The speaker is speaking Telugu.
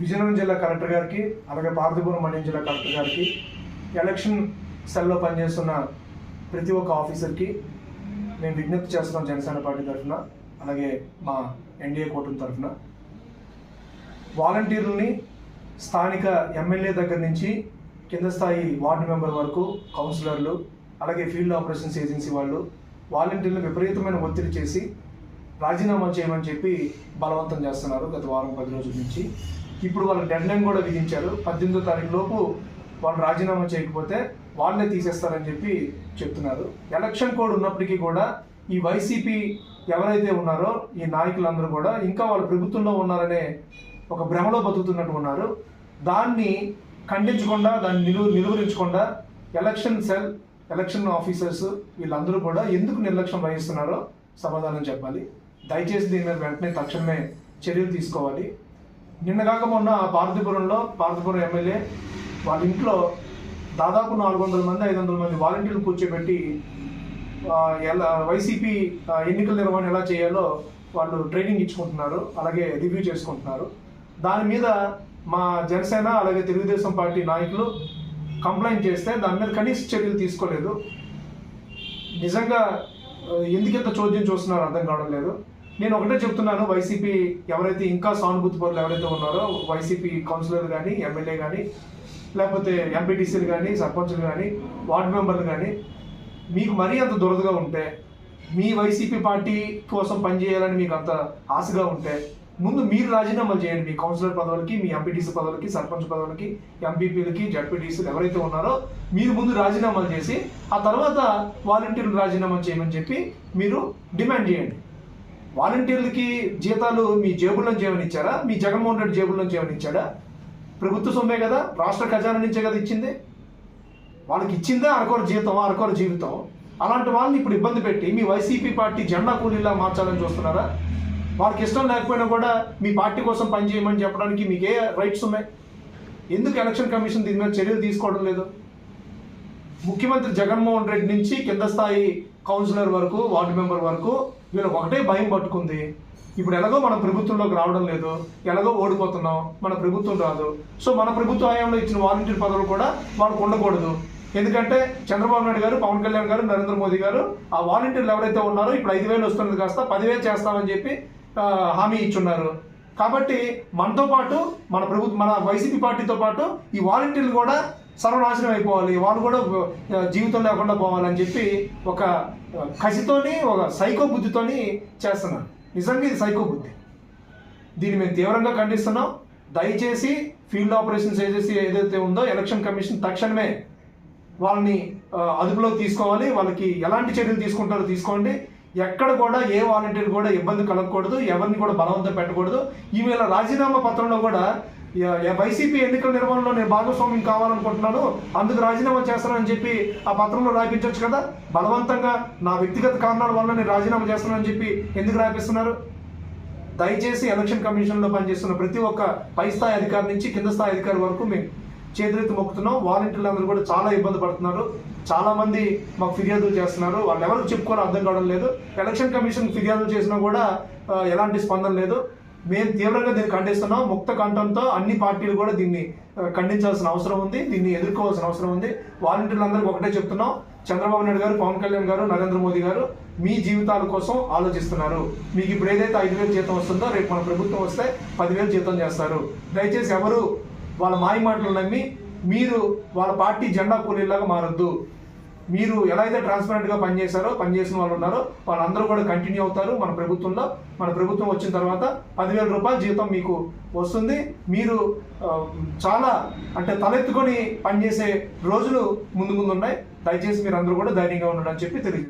విజయనగరం జిల్లా కలెక్టర్ గారికి అలాగే పార్థిపురం మండలం జిల్లా కలెక్టర్ గారికి ఎలక్షన్ సెల్లో పనిచేస్తున్న ప్రతి ఒక్క ఆఫీసర్కి మేము విజ్ఞప్తి చేస్తున్నాం జనసేన పార్టీ తరఫున అలాగే మా ఎన్డీఏ కూటమి తరఫున. వాలంటీర్లని స్థానిక ఎమ్మెల్యే దగ్గర నుంచి కింద స్థాయి వార్డు మెంబర్ వరకు కౌన్సిలర్లు అలాగే ఫీల్డ్ ఆపరేషన్స్ ఏజెన్సీ వాళ్ళు వాలంటీర్లు విపరీతమైన ఒత్తిడి చేసి రాజీనామా చేయమని చెప్పి బలవంతం చేస్తున్నారు గత వారం పది రోజుల నుంచి. ఇప్పుడు వాళ్ళు డెడ్ కూడా విధించారు. పద్దెనిమిదో తారీఖు లోపు వాళ్ళు రాజీనామా చేయకపోతే వాళ్ళే తీసేస్తారని చెప్పి చెప్తున్నారు. ఎలక్షన్ కోడ్ ఉన్నప్పటికీ కూడా ఈ వైసీపీ ఎవరైతే ఉన్నారో ఈ నాయకులందరూ కూడా ఇంకా వాళ్ళు ప్రభుత్వంలో ఉన్నారనే ఒక భ్రమలో బతుకుతున్నట్టు ఉన్నారు. దాన్ని ఖండించకుండా దాన్ని నిలువ నిలువరించకుండా ఎలక్షన్ సెల్ ఎలక్షన్ ఆఫీసర్స్ వీళ్ళందరూ కూడా ఎందుకు నిర్లక్ష్యం వహిస్తున్నారో సమాధానం చెప్పాలి. దయచేసి దీని మీద వెంటనే తక్షణమే చర్యలు తీసుకోవాలి. నిన్న కాక మొన్న పార్థిపురంలో పార్థిపురం ఎమ్మెల్యే వాళ్ళ ఇంట్లో దాదాపు నాలుగు వందల మంది ఐదు వందల మంది వాలంటీర్లు కూర్చోబెట్టి ఎలా వైసీపీ ఎన్నికల నిర్వహణ ఎలా చేయాలో వాళ్ళు ట్రైనింగ్ ఇచ్చుకుంటున్నారు అలాగే రివ్యూ చేసుకుంటున్నారు. దాని మీద మా జనసేన అలాగే తెలుగుదేశం పార్టీ నాయకులు కంప్లైంట్ చేస్తే దాని మీద కనీస చర్యలు తీసుకోలేదు. నిజంగా ఆ, ఎందుకు చోద్యం చూస్తున్నారో అర్థం కావడం లేదు. నేను ఒకటే చెప్తున్నాను వైసీపీ ఎవరైతే ఇంకా సానుభూతి పరులు ఎవరైతే ఉన్నారో వైసీపీ కౌన్సిలర్ కానీ ఎమ్మెల్యే కానీ లేకపోతే ఎంపీటీసీలు కానీ సర్పంచ్లు కానీ వార్డు మెంబర్లు కానీ మీకు మరీ అంత దురదగా ఉంటే మీ వైసీపీ పార్టీ కోసం పనిచేయాలని మీకు అంత ఆశగా ఉంటే ముందు మీరు రాజీనామాలు చేయండి మీ కౌన్సిలర్ పదవులకి మీ ఎంపీటీసీ పదవులకి సర్పంచ్ పదవులకి ఎంపీపీలకి జడ్పీటీసీలు ఎవరైతే ఉన్నారో మీరు ముందు రాజీనామాలు చేసి ఆ తర్వాత వాలంటీర్లు రాజీనామా చేయమని చెప్పి మీరు డిమాండ్ చేయండి. వాలంటీర్లకి జీతాలు మీ జేబుల్లోంచి ఏమని ఇచ్చారా మీ జగన్మోహన్ రెడ్డి జేబుల్లోంచి ఏమని ఇచ్చాడా ప్రభుత్వ సొమ్మే కదా రాష్ట్ర ఖజానా నుంచే కదా ఇచ్చింది? వాళ్ళకి ఇచ్చిందే అరకొర జీతం అరకొర జీవితం? అలాంటి వాళ్ళని ఇప్పుడు ఇబ్బంది పెట్టి మీ వైసీపీ పార్టీ జెండా కూలీలా మార్చాలని చూస్తున్నారా? వాళ్ళకి ఇష్టం లేకపోయినా కూడా మీ పార్టీ కోసం పనిచేయమని చెప్పడానికి మీకు ఏ రైట్స్ ఉన్నాయి? ఎందుకు ఎలక్షన్ కమిషన్ దీని మీద చర్యలు తీసుకోవడం లేదు? ముఖ్యమంత్రి జగన్మోహన్ రెడ్డి నుంచి కింద స్థాయి కౌన్సిలర్ వరకు వార్డు మెంబర్ వరకు వీళ్ళు ఒకటే భయం పట్టుకుంది. ఇప్పుడు ఎలాగో మన ప్రభుత్వంలోకి రావడం లేదు ఎలాగో ఓడిపోతున్నాం మన ప్రభుత్వం రాదు. సో మన ప్రభుత్వ హయాంలో ఇచ్చిన వాలంటీర్ పదవులు కూడా వాళ్ళకు ఉండకూడదు. ఎందుకంటే చంద్రబాబు నాయుడు గారు పవన్ కళ్యాణ్ గారు నరేంద్ర మోదీ గారు ఆ వాలంటీర్లు ఎవరైతే ఉన్నారో ఇప్పుడు ఐదు వేలు వస్తున్నది కాస్త పదివేలు చేస్తామని చెప్పి హామీ ఇచ్చున్నారు. కాబట్టి మనతో పాటు మన ప్రభుత్వం మన వైసీపీ పార్టీతో పాటు ఈ వాలంటీర్లు కూడా సర్వనాశనం అయిపోవాలి. వాళ్ళు కూడా జీవితం లేకుండా పోవాలని చెప్పి ఒక కసితోని ఒక సైకో బుద్ధితోని చేస్తున్నారు. నిజంగా ఇది సైకో బుద్ధి. దీన్ని మేము తీవ్రంగా ఖండిస్తున్నాం. దయచేసి ఫీల్డ్ ఆపరేషన్స్ ఏజెన్సీ ఏదైతే ఉందో ఎలక్షన్ కమిషన్ తక్షణమే వాళ్ళని అదుపులోకి తీసుకోవాలి. వాళ్ళకి ఎలాంటి చర్యలు తీసుకుంటారో తీసుకోండి. ఎక్కడ కూడా ఏ వాలంటీర్ కూడా ఇబ్బంది కలగకూడదు. ఎవరిని కూడా బలవంతం పెట్టకూడదు. ఈవేళ రాజీనామా పత్రంలో కూడా వైసీపీ ఎన్నికల నిర్వహణలో నేను భాగస్వామ్యం కావాలనుకుంటున్నాను. అందుకు రాజీనామా చేస్తానని చెప్పి ఆ పత్రంలో రాయించవచ్చు కదా? బలవంతంగా నా వ్యక్తిగత కారణాల వల్ల నేను రాజీనామా చేస్తానని చెప్పి ఎందుకు రాయిస్తున్నారు దయచేసి ఎలక్షన్ కమిషన్లో పనిచేస్తున్న ప్రతి ఒక్క పై స్థాయి అధికారి నుంచి కింద స్థాయి అధికారి వరకు మేము చేతులెత్తి మొక్కుతున్నాం. వాలంటీర్లు అందరూ కూడా చాలా ఇబ్బంది పడుతున్నారు. చాలామంది మాకు ఫిర్యాదులు చేస్తున్నారు. వాళ్ళు ఎవరికి చెప్పుకోవాలో అర్థం కావడం లేదు. ఎలక్షన్ కమిషన్ ఫిర్యాదులు చేసినా కూడా ఎలాంటి స్పందన లేదు. మేము తీవ్రంగా దీన్ని ఖండిస్తున్నాం. ముక్త కంఠంతో అన్ని పార్టీలు కూడా దీన్ని ఖండించాల్సిన అవసరం ఉంది. దీన్ని ఎదుర్కోవాల్సిన అవసరం ఉంది. వాలంటీర్లందరికీ ఒకటే చెప్తున్నాం. చంద్రబాబు నాయుడు గారు పవన్ కళ్యాణ్ గారు నరేంద్ర మోదీ గారు మీ జీవితాల కోసం ఆలోచిస్తున్నారు. మీకు ఇప్పుడు ఏదైతే ఐదు వేలు జీతం వస్తుందో రేపు మన ప్రభుత్వం వస్తే పదివేలు జీతం చేస్తారు. దయచేసి ఎవరు వాళ్ళ మాయ మాటలు నమ్మి మీరు వాళ్ళ పార్టీ జెండా కూలీలాగా మారొద్దు. మీరు ఎలా అయితే ట్రాన్స్పరెంట్గా పనిచేశారో పనిచేసిన వాళ్ళు ఉన్నారో వాళ్ళందరూ కూడా కంటిన్యూ అవుతారు మన ప్రభుత్వంలో. మన ప్రభుత్వం వచ్చిన తర్వాత పదివేల రూపాయల జీతం మీకు వస్తుంది. మీరు చాలా అంటే తలెత్తుకొని పనిచేసే రోజులు ముందు ముందు ఉన్నాయి. దయచేసి మీరు అందరూ కూడా ధైర్యంగా ఉండడం చెప్పి తెలియదు